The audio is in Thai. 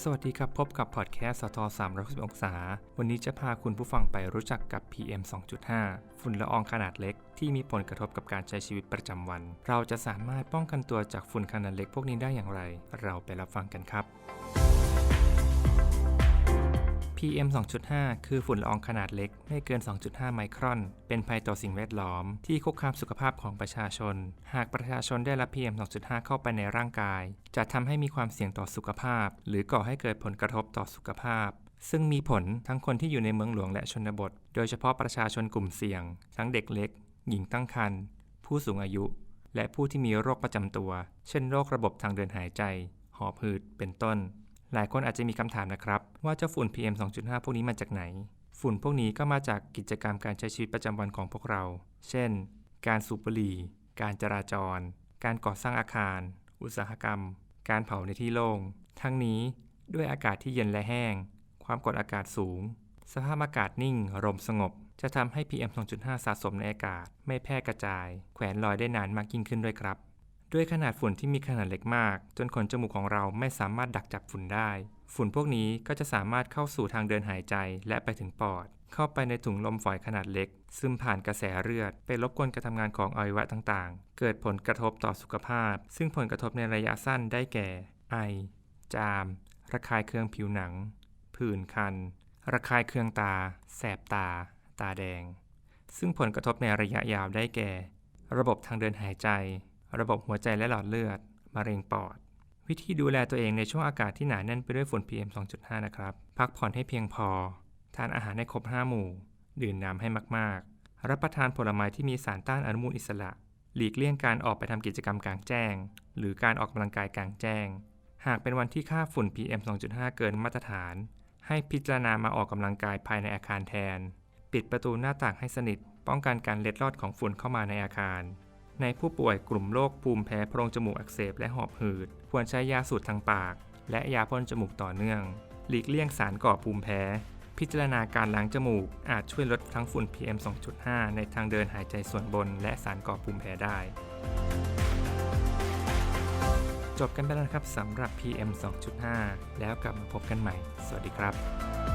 สวัสดีครับ พบกับพอดแคสต์สท360องศา วันนี้จะพาคุณผู้ฟังไปรู้จักกับ PM 2.5 ฝุ่นละอองขนาดเล็ก ที่มีผลกระทบกับการใช้ชีวิตประจำวัน เราจะสามารถป้องกันตัวจากฝุ่นขนาดเล็กพวกนี้ได้อย่างไร เราไปรับฟังกันครับ PM 2.5 คือฝุ่นละอองขนาดเล็ก ไม่เกิน 2.5 ไมครอน เป็นภัยต่อสิ่งแวดล้อม ที่คุกคามสุขภาพของประชาชน หากประชาชนได้รับ PM 2.5 เข้าไปในร่างกาย จะทำให้มีความเสี่ยงต่อสุขภาพ หรือก่อให้เกิดผลกระทบต่อสุขภาพ ซึ่งมีผลทั้งคนที่อยู่ในเมืองหลวงและชนบท โดยเฉพาะประชาชนกลุ่มเสี่ยง ทั้งเด็กเล็ก หญิงตั้งครรภ์ผู้สูงอายุ และผู้ที่มีโรคประจำตัว เช่นโรคระบบทางเดินหายใจ หอบหืด เป็นต้น หลายคนอาจจะมีคำถามนะครับ ว่าเจ้าฝุ่น PM 2.5 พวกนี้มาจากไหน ฝุ่นพวกนี้ก็มาจากกิจกรรมการใช้ชีวิตประจำวันของพวกเรา เช่น การสูบบุหรี่ การจราจร การก่อสร้างอาคาร อุตสาหกรรม การเผาในที่โล่ง ทั้งนี้ด้วยอากาศที่เย็นและแห้ง ความกดอากาศสูง สภาพอากาศนิ่งลมสงบ จะทำให้ PM 2.5 สะสมในอากาศ ไม่แพร่กระจาย แขวนลอยได้นานมากยิ่งขึ้นด้วยครับ ด้วยขนาดฝุ่นที่มีขนาดเล็กมาก จนขนจมูกของเราไม่สามารถดักจับฝุ่นได้ ฝุ่นพวกนี้ก็จะสามารถเข้าสู่ทางเดินหายใจและไปถึงปอด เข้าไปในถุงลมฝอยขนาดเล็ก ซึมผ่านกระแสเลือด ไปรบกวนการทำงานของอวัยวะต่างๆ เกิดผลกระทบต่อสุขภาพ ซึ่งผลกระทบในระยะสั้นได้แก่ ไอ จาม ระคายเคืองผิวหนัง ผื่นคัน ระคายเคืองตา แสบตา ตาแดง ซึ่งผลกระทบในระยะยาวได้แก่ ระบบทางเดินหายใจ ระบบหัวใจและหลอดเลือด มะเร็งปอด วิธีดูแลตัวเองในช่วงอากาศที่หนาแน่นไปด้วยฝุ่น PM 2.5 นะครับ พักผ่อนให้เพียงพอ ทานอาหารให้ครบ 5 หมู่ ดื่มน้ำให้มาก ๆ รับประทานผลไม้ที่มีสารต้านอนุมูลอิสระ หลีกเลี่ยงการออกไปทำกิจกรรมกลางแจ้ง หรือการออกกำลังกายกลางแจ้ง หากเป็นวันที่ค่าฝุ่น PM 2.5 เกินมาตรฐาน ให้พิจารณามาออกกำลังกายภายในอาคารแทน ปิดประตูหน้าต่างให้สนิท ป้องกันการเล็ดลอดของฝุ่นเข้ามาในอาคาร ในผู้ป่วยกลุ่มโรคภูมิแพ้โพรงจมูกอักเสบและหอบหืด ควรใช้ยาสูดทางปาก และยาพ่นจมูกต่อเนื่อง หลีกเลี่ยงสารก่อภูมิแพ้ พิจารณาการล้างจมูก อาจช่วยลดทั้งฝุ่น PM 2.5 ในทางเดินหายใจส่วนบน และสารก่อภูมิแพ้ได้ จบกันไปแล้วครับสำหรับ PM 2.5 แล้วกลับมาพบกันใหม่ สวัสดีครับ